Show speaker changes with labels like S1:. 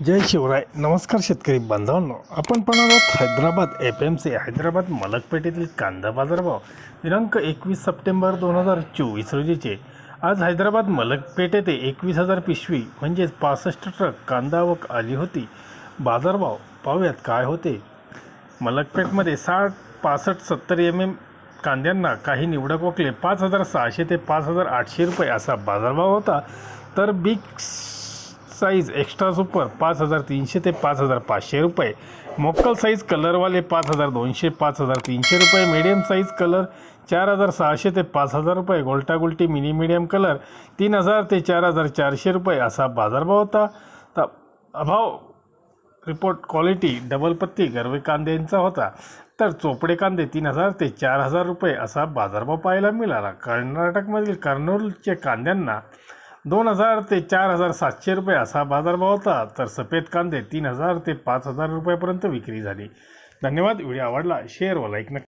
S1: जय शिवराय. नमस्कार शेतकरी बांधवांनो. आपण पण आहोत Hyderabad F M C Hyderabad मलकपेठेतील कांदा बाजारभाव दिनांक एकवीस सप्टेंबर दोन हजार चोवीस रोजीचे. आज हैदराबाद मलकपेठ येथे एकवीस हजार पिशवी म्हणजेच पासष्ट ट्रक कांदा आवक आली होती. बाजारभाव पाहूयात काय होते. मलकपेठमध्ये साठ पासष्ट सत्तर एम एम कांद्यांना काही निवडक वकले पाच हजार सहाशे ते पाच हजार आठशे रुपये असा बाजारभाव होता. तर बिग साईज एक्स्ट्रा सुपर पाच हजार तीनशे ते पाच हजार पाचशे रुपये. मोक्कल साईज कलरवाले पाच हजार दोनशे पाच हजार तीनशे रुपये. मीडियम साईज कलर चार हजार सहाशे ते पाच हजार रुपये. गोल्टा मिनी मीडियम कलर तीन हजार ते चार हजार चारशे रुपये. असा बाजारभाव होता. तर अभाव रिपोर्ट क्वालिटी डबल पत्ती गर्वे कांद्यांचा होता. तर चोपडे कांदे तीन हजार ते चार हजार रुपये. असा बाजारभाव पाहायला मिळाला. कर्नाटकमधील कर्नूलचे कांद्यांना दोन हजार ते चार हजार सातशे रुपये असा बाजारभाव होता तर सफेद कांदे तीन हजार ते पाच हजार रुपयापर्यंत विक्री झाली. धन्यवाद व्हिडिओ आवडला शेअर व लाईक नक्की